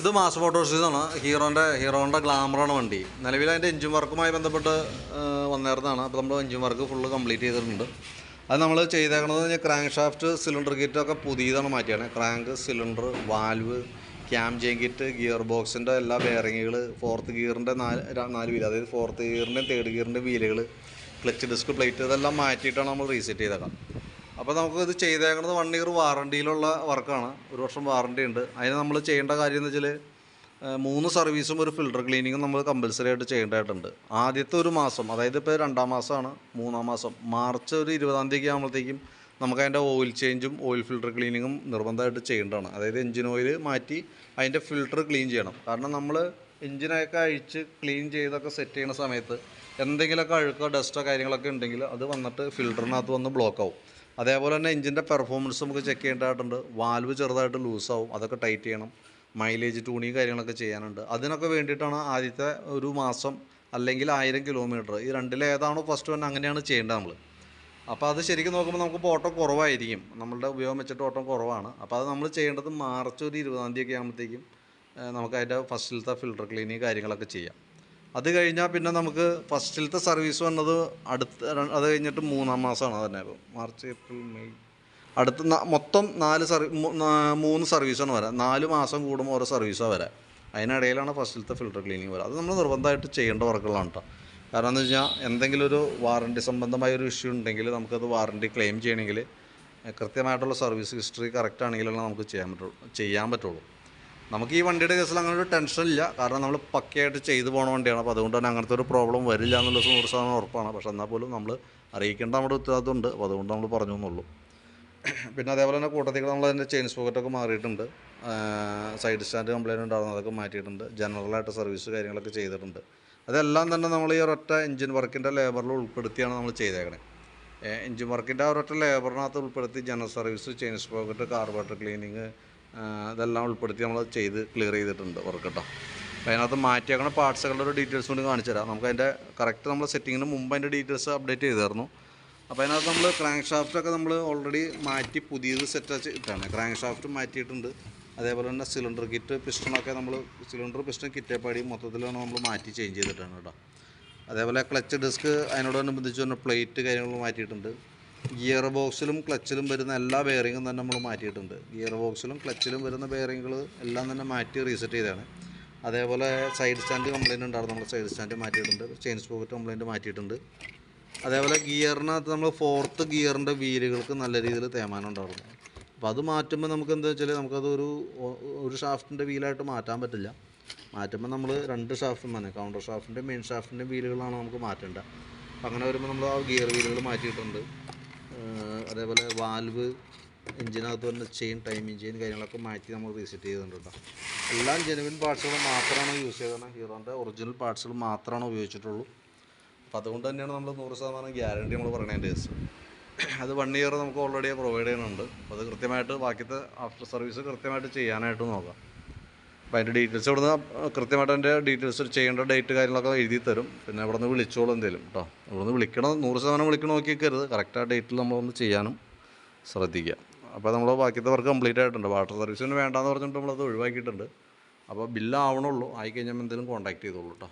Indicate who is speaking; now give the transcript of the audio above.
Speaker 1: ഇത് മാസ് മോട്ടോഴ്സിന്നാണ് ഹീറോന്റെ ഹീറോന്റെ ഗ്ലാമറാണ് വണ്ടി. നിലവിൽ അതിന്റെ എഞ്ചിൻ വർക്കുമായി ബന്ധപ്പെട്ട് വന്നേർന്നതാണ് അപ്പോൾ നമ്മൾ എഞ്ചിൻ വർക്ക് ഫുള്ള് കംപ്ലീറ്റ് ചെയ്തിട്ടുണ്ട്. അത് നമ്മൾ ചെയ്തേക്കണത് കഴിഞ്ഞാൽ ക്രാങ്ക് ഷാഫ്റ്റ് സിലിണ്ടർ കിറ്റ് ഒക്കെ പുതിയതാണ് മാറ്റിയാണ് crank cylinder valve cam chain kit gear ബോക്സിന്റെ എല്ലാ ബെയറിങ്ങുകൾ ഫോർത്ത് ഗിയറിന്റെ നാല് നാല് വീൽ അതായത് ഫോർത്ത് ഗിയറിന്റെയും തേർഡ് ഗിയറിന്റെ വീലുകൾ ക്ലച്ച് ഡിസ്ക് പ്ലേറ്റ് ഇതെല്ലാം മാറ്റിയിട്ടാണ് നമ്മൾ റീസെറ്റ് ചെയ്തേക്കാം അപ്പോൾ നമുക്ക് ഇത് ചെയ്തേക്കുന്നത് വൺ ഇയർ വാറണ്ടിയിലുള്ള വർക്കാണ് ഒരു വർഷം വാറണ്ടി ഉണ്ട്. അതിന് നമ്മൾ ചെയ്യേണ്ട കാര്യം എന്ന് വെച്ചാൽ മൂന്ന് സർവീസും ഒരു ഫിൽട്ടർ ക്ലീനിങ്ങും നമ്മൾ കമ്പൽസറി ആയിട്ട് ചെയ്യേണ്ടതായിട്ടുണ്ട്. ആദ്യത്തെ ഒരു മാസം അതായത് ഇപ്പോൾ രണ്ടാം മാസമാണ് മൂന്നാം മാസം. മാർച്ച് ഒരു ഇരുപതാം തീയതി ആകുമ്പോഴത്തേക്കും നമുക്ക് അതിന്റെ ഓയിൽ ചേഞ്ചും ഓയിൽ ഫിൽട്ടർ ക്ലീനിങ്ങും നിർബന്ധമായിട്ട് ചെയ്യേണ്ടതാണ്. അതായത് എഞ്ചിൻ ഓയിൽ മാറ്റി അതിന്റെ ഫിൽട്ടർ ക്ലീൻ ചെയ്യണം. കാരണം നമ്മൾ എഞ്ചിനൊക്കെ അഴിച്ച് ക്ലീൻ ചെയ്തൊക്കെ സെറ്റ് ചെയ്യുന്ന സമയത്ത് എന്തെങ്കിലുമൊക്കെ അഴുക്കോ ഡസ്റ്റോ കാര്യങ്ങളൊക്കെ ഉണ്ടെങ്കിൽ അത് വന്നിട്ട് ഫിൽട്ടറിനകത്ത് വന്ന് ബ്ലോക്ക് ആവും. അതേപോലെ തന്നെ എഞ്ചിന്റെ പെർഫോമൻസ് നമുക്ക് ചെക്ക് ചെയ്യേണ്ടതായിട്ടുണ്ട്. വാൽവ് ചെറുതായിട്ട് ലൂസാവും അതൊക്കെ ടൈറ്റ് ചെയ്യണം. മൈലേജ് ട്യൂണിങ് കാര്യങ്ങളൊക്കെ ചെയ്യാനുണ്ട്. അതിനൊക്കെ വേണ്ടിയിട്ടാണ് ആദ്യത്തെ ഒരു മാസം അല്ലെങ്കിൽ ആയിരം കിലോമീറ്റർ ഈ രണ്ടിലേതാണോ ഫസ്റ്റ് വൺ അങ്ങനെയാണ് ചെയ്യേണ്ടത് നമ്മൾ അപ്പോൾ അത് ശരിക്കും നോക്കുമ്പോൾ നമുക്ക് ഓട്ടം കുറവായിരിക്കും. നമ്മളുടെ ഉപയോഗം വെച്ചിട്ട് ഓട്ടം കുറവാണ്. അപ്പോൾ അത് നമ്മൾ ചെയ്യേണ്ടത് മാർച്ച് ഒരു ഇരുപതാം തീയതി ഒക്കെ ആകുമ്പോഴത്തേക്കും നമുക്ക് അതിന്റെ ഫസ്റ്റിലത്തെ ഫിൽട്ടർ ക്ലീനിങ് കാര്യങ്ങളൊക്കെ ചെയ്യാം. അത് കഴിഞ്ഞാൽ പിന്നെ നമുക്ക് ഫസ്റ്റിലത്തെ സർവീസ് വന്നത് അടുത്ത അത് കഴിഞ്ഞിട്ട് മൂന്നാം മാസമാണ് തന്നെ ഇപ്പോൾ മാർച്ച് ഏപ്രിൽ മെയ്. അടുത്ത മൊത്തം നാല് സർവീ മൂന്ന് സർവീസാണ് വരാം. നാല് മാസം കൂടുമ്പോൾ ഓരോ സർവീസാണ് വരാം. അതിനിടയിലാണ് ഫസ്റ്റിലത്തെ ഫിൽറ്റർ ക്ലീനിങ് വരാം. അത് നമ്മൾ നിർബന്ധമായിട്ട് ചെയ്യേണ്ട വർക്കുകളാണ് കേട്ടോ കാരണം എന്ന് വെച്ചാൽ എന്തെങ്കിലും ഒരു വാറണ്ടി സംബന്ധമായ ഒരു ഇഷ്യൂ ഉണ്ടെങ്കിൽ നമുക്കത് വാറണ്ടി ക്ലെയിം ചെയ്യണമെങ്കിൽ കൃത്യമായിട്ടുള്ള സർവീസ് ഹിസ്റ്ററി കറക്റ്റ് ആണെങ്കിലാണ് നമുക്ക് ചെയ്യാൻ പറ്റുള്ളൂ ചെയ്യാൻ പറ്റുള്ളൂ. നമുക്ക് ഈ വണ്ടിയുടെ കേസിൽ അങ്ങനെ ഒരു ടെൻഷൻ ഇല്ല. കാരണം നമ്മൾ പക്കയായിട്ട് ചെയ്തു പോണ വണ്ടിയാണ്. അപ്പോൾ അതുകൊണ്ട് തന്നെ അങ്ങനത്തെ ഒരു പ്രോബ്ലം വരില്ല എന്നുള്ള നൂറ് ശതമാനം ഉറപ്പാണ്. പക്ഷെ എന്നാൽ പോലും നമ്മൾ അറിയിക്കേണ്ട നമ്മുടെ ഉത്തരവാദിത്തമുണ്ട് അപ്പോൾ അതുകൊണ്ട് നമ്മൾ പറഞ്ഞു എന്നുള്ളൂ. പിന്നെ അതേപോലെ തന്നെ കൂട്ടത്തിൽ നമ്മൾ അതിന്റെ ചെയിൻ സ്പോക്കറ്റൊക്കെ മാറിയിട്ടുണ്ട്. സൈഡ് സ്റ്റാൻഡ് കംപ്ലൈന്റ് ഉണ്ടായിരുന്നു. അതൊക്കെ മാറ്റിയിട്ടുണ്ട്. ജനറലായിട്ട് സർവീസ് കാര്യങ്ങളൊക്കെ ചെയ്തിട്ടുണ്ട്. അതെല്ലാം തന്നെ നമ്മൾ ഈ ഒരൊറ്റ എഞ്ചിൻ വർക്കിന്റെ ലേബറിൽ ഉൾപ്പെടുത്തിയാണ് നമ്മൾ ചെയ്തേക്കണേ. എഞ്ചിൻ വർക്കിന്റെ ഒരൊറ്റ ലേബറിനകത്ത് ഉൾപ്പെടുത്തി general service chain sprocket carburettor cleaning ഇതെല്ലാം ഉൾപ്പെടുത്തി നമ്മൾ ചെയ്ത് ക്ലിയർ ചെയ്തിട്ടുണ്ട് വർക്ക് കേട്ടോ അപ്പോൾ അതിനകത്ത് മാറ്റിയേക്കണ പാർട്സുകളുടെ ഒരു ഡീറ്റെയിൽസ് കൂടി കാണിച്ചു തരാം. നമുക്ക് അതിന്റെ കറക്റ്റ് നമ്മൾ സെറ്റിങ്ങിന് മുമ്പ് അതിന്റെ ഡീറ്റെയിൽസ് അപ്ഡേറ്റ് ചെയ്തായിരുന്നു അപ്പോൾ അതിനകത്ത് നമ്മൾ ക്രാങ്ക് ഷാഫ്റ്റൊക്കെ നമ്മൾ ഓൾറെഡി മാറ്റി പുതിയത് സെറ്റ് ഇട്ടാണ്. ക്രാങ്ക് ഷാഫ്റ്റ് മാറ്റിയിട്ടുണ്ട്. അതേപോലെ തന്നെ സിലിണ്ടർ കിറ്റ് പിസ്റ്റണൊക്കെ നമ്മൾ സിലിണ്ടർ പിസ്റ്റൺ കിറ്റേപ്പാടി മൊത്തത്തിലാണ് നമ്മൾ മാറ്റി ചേഞ്ച് ചെയ്തിട്ടാണ് കേട്ടോ. അതേപോലെ ക്ലച്ച് ഡിസ്ക് അതിനോടനുബന്ധിച്ച് തന്നെ പ്ലേറ്റ് കാര്യങ്ങൾ മാറ്റിയിട്ടുണ്ട്. ഗിയർ ബോക്സിലും ക്ലച്ചിലും വരുന്ന എല്ലാ ബെയറിങ്ങും തന്നെ നമ്മൾ മാറ്റിയിട്ടുണ്ട്. ഗിയർ ബോക്സിലും ക്ലച്ചിലും വരുന്ന ബെയറിങ്ങുകൾ എല്ലാം തന്നെ മാറ്റി റീസെറ്റ് ചെയ്താണ് അതേപോലെ സൈഡ് സ്റ്റാൻഡ് കംപ്ലൈന്റ് ഉണ്ടായിരുന്നു. നമ്മൾ സൈഡ് സ്റ്റാൻഡ് മാറ്റിയിട്ടുണ്ട്. ചെയിൻ സ്പോക്കറ്റ് കംപ്ലൈന്റ് മാറ്റിയിട്ടുണ്ട്. അതേപോലെ ഗിയറിനകത്ത് നമ്മൾ ഫോർത്ത് ഗിയറിന്റെ വീലുകൾക്ക് നല്ല രീതിയിൽ തേമാനം ഉണ്ടായിരുന്നു. അപ്പോൾ അത് മാറ്റുമ്പോൾ നമുക്ക് എന്താ വെച്ചാൽ നമുക്കത് ഒരു ഷാഫ്റ്റിന്റെ വീലായിട്ട് മാറ്റാൻ പറ്റില്ല. മാറ്റുമ്പോൾ നമ്മൾ രണ്ട് ഷാഫ്റ്റും തന്നെ കൗണ്ടർ ഷാഫ്റ്റിന്റെ മെയിൻ ഷാഫ്റ്റിന്റെ വീലുകളാണ് നമുക്ക് മാറ്റേണ്ടത്. അങ്ങനെ വരുമ്പോൾ നമ്മൾ ആ ഗിയർ വീലുകൾ മാറ്റിയിട്ടുണ്ട്. അതേപോലെ വാൽവ് എഞ്ചിനകത്ത് വരുന്ന ചെയിൻ ടൈമിങ് ചെയിൻ കാര്യങ്ങളൊക്കെ മാറ്റി നമ്മൾ റീസെറ്റ് ചെയ്തിട്ടുണ്ട് കേട്ടോ എല്ലാം ജെനുവിൻ പാർട്സുകൾ മാത്രമാണ് യൂസ് ചെയ്തത് ഹീറോന്റെ ഒറിജിനൽ പാർട്സുകൾ മാത്രമാണ് ഉപയോഗിച്ചിട്ടുള്ളൂ. അപ്പോൾ അതുകൊണ്ട് തന്നെയാണ് നമ്മൾ നൂറ് ശതമാനം ഗ്യാരണ്ടി നമ്മൾ പറയുന്നതിന്റെ കേസ് അത് വൺ ഇയർ നമുക്ക് ഓൾറെഡി പ്രൊവൈഡ് ചെയ്യുന്നുണ്ട്. അപ്പോൾ അത് കൃത്യമായിട്ട് ബാക്കിയത്തെ ആഫ്റ്റർ സർവീസ് കൃത്യമായിട്ട് ചെയ്യാനായിട്ട് നോക്കാം. അപ്പോൾ അതിന്റെ ഡീറ്റെയിൽസ് ഇവിടുന്ന് കൃത്യമായിട്ട് അതിന്റെ ഡീറ്റെയിൽസ് ചെയ്യേണ്ട ഡേറ്റ് കാര്യങ്ങളൊക്കെ എഴുതി തരും. പിന്നെ ഇവിടെ നിന്ന് വിളിച്ചോളും എന്തെങ്കിലും കേട്ടോ ഇവിടുന്ന് വിളിക്കണം നൂറ് ശതമാനം വിളിക്കണം നോക്കിക്കരുത്. കറക്റ്റ് ആ ഡേറ്റിൽ നമ്മളൊന്ന് ചെയ്യാനും ശ്രദ്ധിക്കുക അപ്പോൾ നമ്മൾ ബാക്കിയത്തെ വർക്ക് കംപ്ലീറ്റ് ആയിട്ടുണ്ട്. വാട്ടർ സർവീസിന് വേണ്ടാന്ന് പറഞ്ഞിട്ട് നമ്മളത് ഒഴിവാക്കിയിട്ടുണ്ട്. അപ്പോൾ ബില്ല് ആവണുള്ളൂ. ആയിക്കഴിഞ്ഞാൽ എന്തെങ്കിലും കോൺടാക്ട് ചെയ്തോളൂ കേട്ടോ